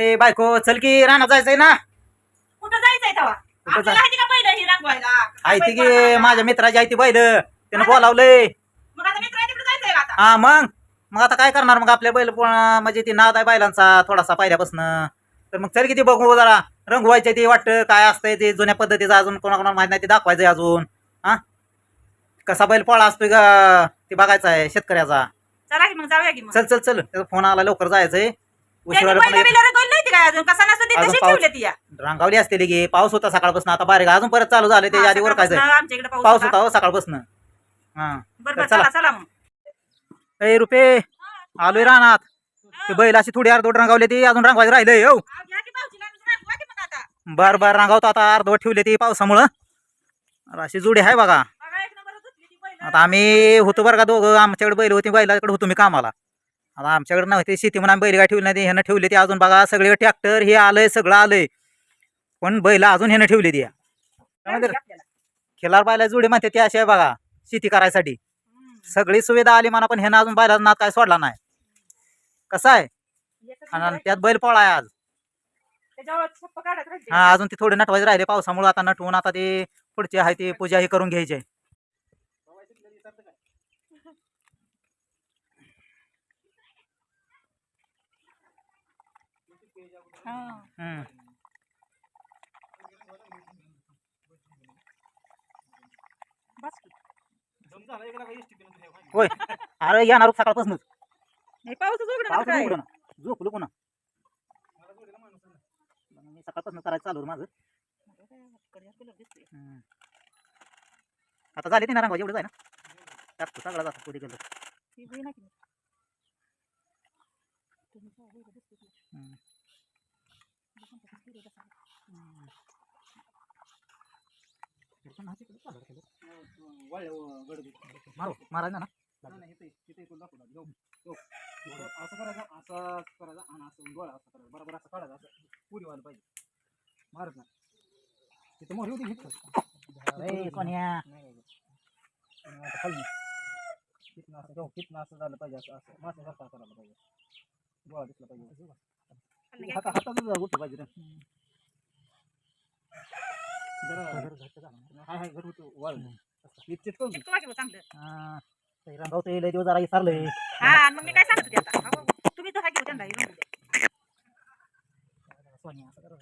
ए बायको चल की राणा जायचंय ना. कुठं जायचंय तेव्हा कुठं आपल्याला माहिती का पहिलं ही रंगवायला आहे ती की माझ्या मित्राची आहे ती बैल. त्यानं बोलावलंय. मग आता मित्र तिकडे जायचंय का आता? हा मग? मग आता काय करणार मग आपल्या बैल पण- म्हणजे ती नाद आहे बैलांचा थोडासा पहिल्यापासून. तर मग चल की ती बघू जरा रंगवायचे ते वाटतं काय असतंय ते जुन्या पद्धतीचं अजून कोणाकोणाला माहीत नाही ते दाखवायचंय अजून. हा? कसा बैल पोळा असतोय का ते बघायचा आहे शेतकऱ्याचा. चला की मग जाऊया की मग. चल चल चल. त्याचा फोन आला लवकर जायचंय. पण बिलं काय अजून? कसा नसतो ती अजून तशीच पाऊस- ठेवली ती या. रांगावली असते की पाऊस होता सकाळपासून आता बारीक अजून परत चालू झालं त्याच्या आधी वर काय सकाळपासनं आमच्या इकडे पाऊस होता. हो सकाळपासून. हा. बरं बरं चला. चला. चला मग. ए रुपये आलोय रानात. ते बैल अशी थोडी अर्धवट रंगावली ती अजून रंगवायची राहिलंय हो आ, घ्या की भाऊजीला, रंगवा की मग आता. बर बर रंगावतो आता अर्धवट ठेवली ती पावसामुळं. अरे अशी जोडी आहे बघा. बघा एक नंबर धुतली ती पहिलं. आता आम्ही होतो बरं का दोघं आमच्याकडे बैल होती बैलाकडे होतो मी कामाला. आता आमच्याकडे नव्हती शेती म्हणून आम्ही बैल काय ठेवली नाही ह्यानं ठेवली ती अजून बघा सगळे ट्रॅक्टर हे आलंय सगळं आलंय पण बैल अजून ह्यानं ठेवली ती. खिलार बैला जोडी म्हणते ती अशी आहे बघा शेती करायसाठी. सगळी सुविधा आली म्हणा पण ह्यानं अजून बैलाचा नाद काय सोडला नाही कसं आहे आणि. त्यात बैल पोळा आहे आज. हा अजून ती थोडी नटवायची राहिले पावसामुळे आता नटवून आता ते पुढची आहे ती पूजा ही करून घ्यायची हा. हम्म. बस की. होय. अरे येणार सकाळपासून हे पाऊसच उघडं पाऊस काय. उघडं ना. झोपलो पुन्हा. मी सकाळपासून करायचं चालू आहे माझं. हम्म. आता झाले ते ना रंगाचे एवढं जाय ना? टाकतो सगळा जातो पुढे गेलो. ती बी नाही मारो मारायला ना. असं करायचं असं करायचं आणि असं गोळा असं करायचं बरोबर असं काढायचं असं पुरी व्हायला पाहिजे मारत ना तिथं मोठी होती हिट ए, खाली कितना असं जाऊ कितना असं झालं पाहिजे असं असं माशासारखं करायला पाहिजे. गोळा दिसला पाहिजे. हाता हातातच गोष्ट पाहिजे रे. जरा हाय हाय घर होतो वाळ चिटकवून चिटकवा की बुवा चांगलं. हा, ते रंगावतं लय दिवस जरा विसरलंय हा आणि मग मी काय सांगत होते आता? अहो, तुम्ही तर हाकी त्यांना हे रंगवू द्या. सोन्या असं करा.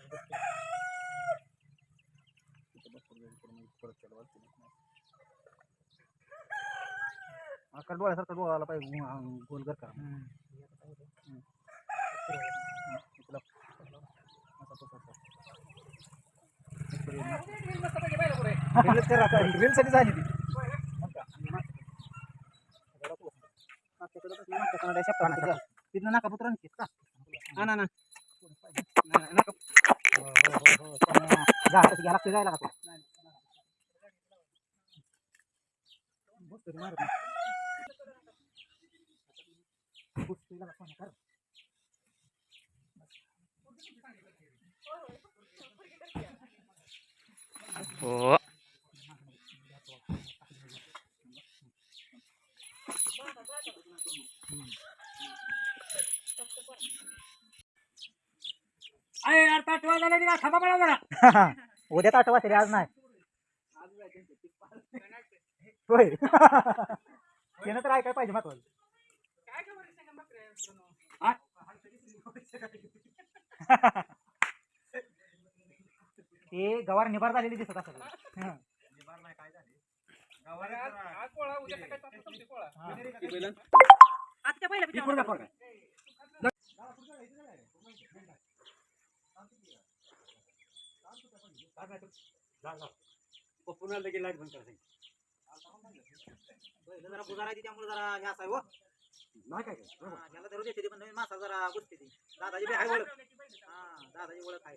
आकार डोळ्यासारखा डोळा आला पाहिजे गोल कर. का हम्म. रीलसाठी झाली ती तिथलं नका पुत्र का हा ना ना नाही, नका घाटात घ्यायला लागतं जायला लागतं. हो. उद्या ताट वाचले आज नाही. होय. त्यानं तर ऐकाय पाहिजे महत्वाचं. ते गवार निभार झालेली दिसत असत हं. आता त्या पहिल्या पिक्चरमध्ये पहिलं जरा ती त्यामुळे जरा हे असाय हो. नाही काय त्याला धरू देते पण नवीन मासा जरा दादाजी बी आहे ओळख. हा दादाजी ओळख आहे.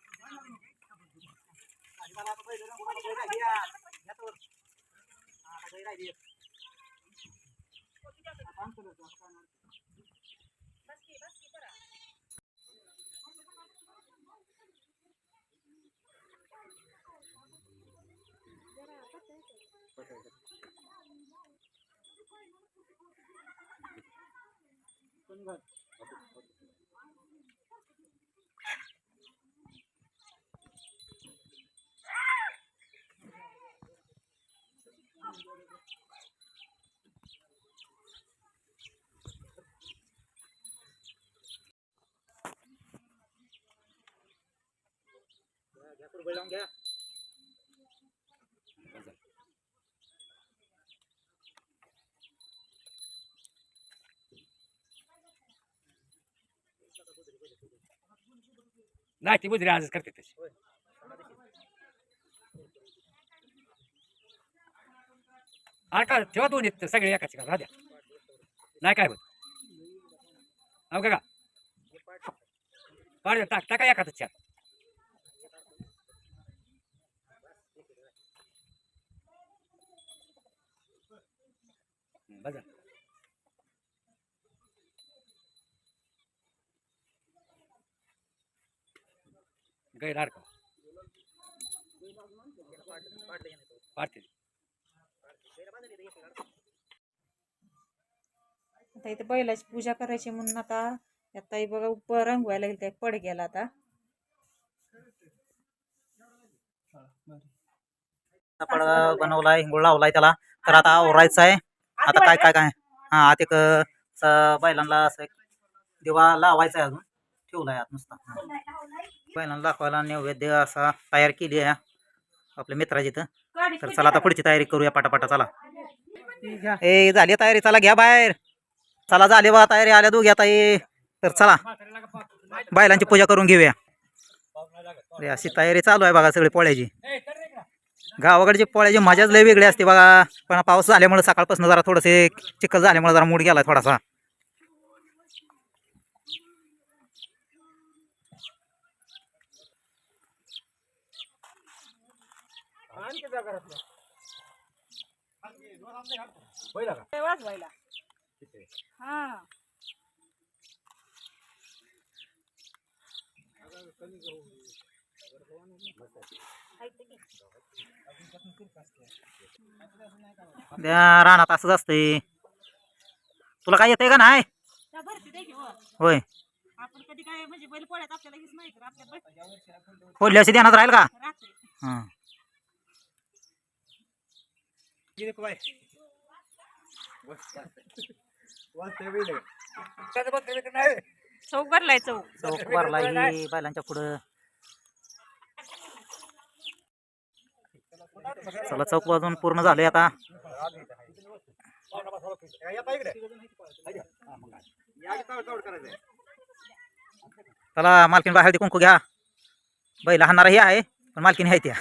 आता बैल रंगवून आता बैल राहिली या. या तर. हा, आता बैल राहिली. आता आमचं लग्न, आता काय नाही. घ्या, बैल लावून घ्या. नाही ती बुजरी आजच करते तशी. हा का ठेवा दोन येत सगळे एकाच का राहत्या नाही काय होत? अहो का पाड टाक टाका एकाच चार बघा गैर का? आता इथे बैलाची पूजा करायची म्हणून आता आता हे बघा उपर रंगवायला गेलं त्या पड गेला आता. पड बनवलाय हिंगोळ लावलाय त्याला. तर आता ओरायचं आहे आता काय काय काय? हा आता एक बैलांना असं एक दिवा लावायचा आहे अजून. ठेवलाय आत नुसता. बैलांना दाखवायला नैवेद्य असा तयार केली आहे आपल्या मित्राची तर चला आता पुढची तयारी करूया पटापटा चला. ए झाली तयारी चला घ्या बाहेर. चला झाली बा तयारी आल्या दोघी आता ये तर चला बैलांची पूजा करून घेऊया. अरे अशी तयारी चालू आहे बघा सगळी पोळ्याची. गावाकडची पोळ्याची मजाच लय वेगळी असते बघा. पण पाऊस झाल्यामुळे सकाळपासून जरा थोडंसे चिखल झाल्यामुळे जरा मूड गेला थोडासा. हा. त्या रानात असंच असतंय. तुला काय येतंय का नाही? त्या भरती दे की हो. होय. आपण कधी काय म्हणजे बैल पोळ्यात आपल्याला हेच नाही तर आपल्या बैल फोडल्याशी ध्यानात राहील का? रात्री हां. चौक भरलाय चौक. चौक भरला ही बैलांच्या पुढं. चला चौक वाजून पूर्ण झालंय आता. चला मालकीन हळदी कुंकू घ्या. बैल हाणणारा हे आहे पण मालकीन आहे त्या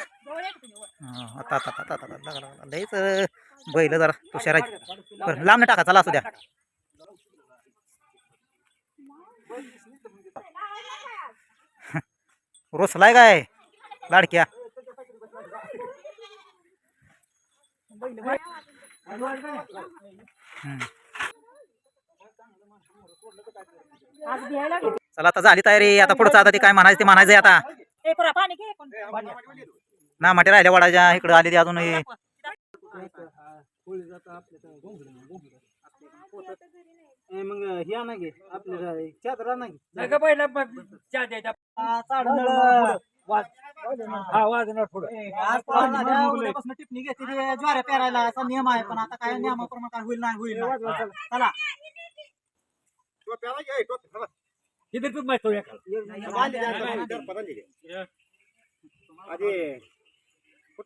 आता आता आता आता आता बैल जरा तुषार आहे बरं लांब टाका चला असू द्या. रोसलाय काय? लाडक्या. चला आता झाली तयारी. आता पुढचं आता ते काय म्हणायचं ते म्हणायचंय आता. पाणी घे ना माटे राहिल्या वडाच्या इकडं आली ती अजून हे. मग हे चादर हा आज पाऊस झाल्या, उद्यापासून टिपणी घेतली ती ज्वाऱ्या पेरायला असा नियम आहे पण आता काय नियमाप्रमाणे काय होईल नाही होईल. चला किती तू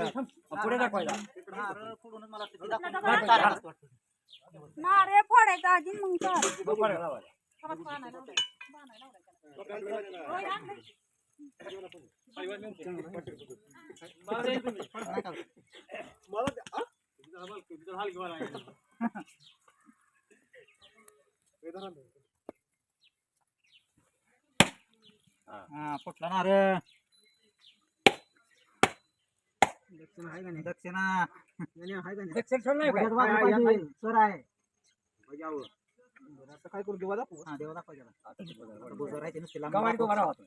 असं वाटतं. नारळ फोडायचं आधी मग. मला द्या तुम्ही. मला ते- आ? तुझा हलकी- तुझा हलकी वाला आहे. हे धरा ना. हा फुटला नारळ दक्षिणा आहे का नाही? दक्षिणा याने आहे का नाही? दक्षिण नाही का? वाजलं हा, पाहिजे. आहे. सर आहे आवं. बरं, आता काय करू देवा दाखवू हा देवा दाखवा त्याला बुजं राहायचे नुसते लांब गवारी तो दाखवा. बरा होता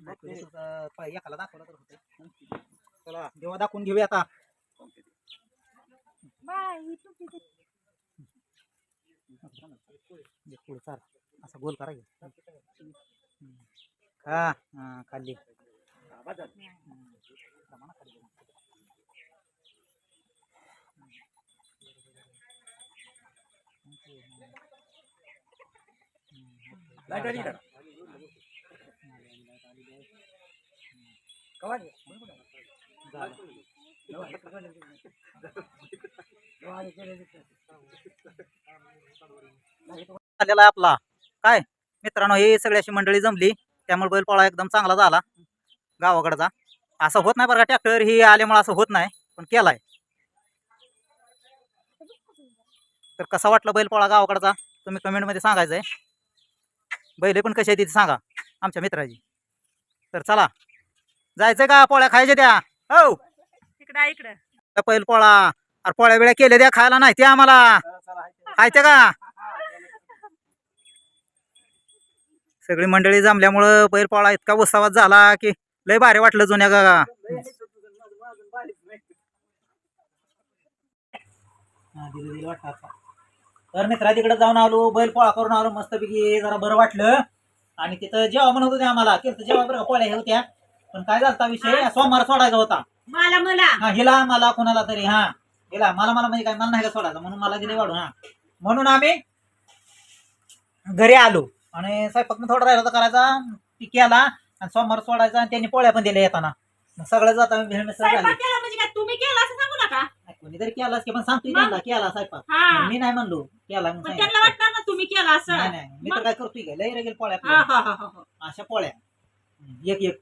दाखवले तर पाय एकाला दाखवलं तर होते चला देवा दाखवून घेऊया आता ही ती- एक पुढे चाल असं गोल करायचं हा हा खाली लाइट आली का? गवारी. झालेला आहे आपला. काय? मित्रांनो ही सगळी अशी मंडळी जमली. त्यामुळे बैलपोळा एकदम चांगला झाला. गावाकडचा असं होत नाही बरं का ट्रॅक्टर ही आल्यामुळे असं होत नाही पण केलाय. तर कसा वाटला बैलपोळा गावाकडचा तुम्ही कमेंटमध्ये सांगायचं आहे बैले पण कशी आहे ती सांगा. आमच्या मित्राची. तर चला. जायचं का? पोळ्या खायच्या त्या. हो. इकडं इकडं. बैलपोळा अरे पोळ्या वेळ्या केल्या द्या खायला नाही ते आम्हाला. खायच्या का? सगळी मंडळी जमल्यामुळं बैलपोळा इतका उत्सवात झाला की लय भारी वाटलं जुन्या गा तर मित्रा तिकडे जाऊन आलो बैलपोळा करून आलो मस्तपैकी जरा बरं वाटलं. आणि तिथं जेव्हा म्हणत होते आम्हाला केलं जेव्हा बरं पोळ्या हे होत्या. पण काय झालता विषय? सोमवार सोडायचा होता. मला मला. हा हिला मला कोणाला तरी हा. हिला मला मला म्हणजे काय मला नाही का सोडायचं म्हणून मला दिले वाढून हा. म्हणून आम्ही घरी आलो. आणि स्वयंपाक थोडा राहिला होता करायचा ती केला आणि सोमवार सोडायचा आणि त्यांनी पोळ्या पण दिल्या येताना. सगळं जाता भेळ मिसळ झाली. कोणीतरी केलाच की पण सांगतो मग? त्यांना केला स्वयंपाक हा. मी नाही म्हणलो केला म्हणून पण सांगितलं. त्यांना वाटणार ना तुम्ही केला असं? नाही नाही मी तर मग? काय करतोय का लय रेगेल पोळ्या हा आपल्या. हा हा हा. अशा पोळ्या. हम्म, एक एक.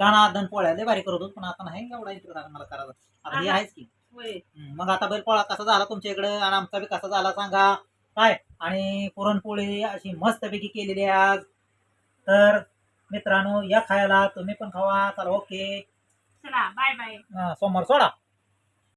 दाणा दण पोळ्या लय भारी करत होतो पण आता नाही एवढा इंटरेस्ट मला करायला. आता हे. आहेच की. होय. हम्म, मग आता बैलपोळा कसा झाला तुमच्या इकडे आणि आमचा बी कसा झाला सांगा. काय? आणि पुरणपोळी अशी मस्तपैकी केलेली आहे आज. तर मित्रांनो या खायला तुम्ही पण खावा. चला ओके. चला बाय बाय. अं, सोमवार सोडा.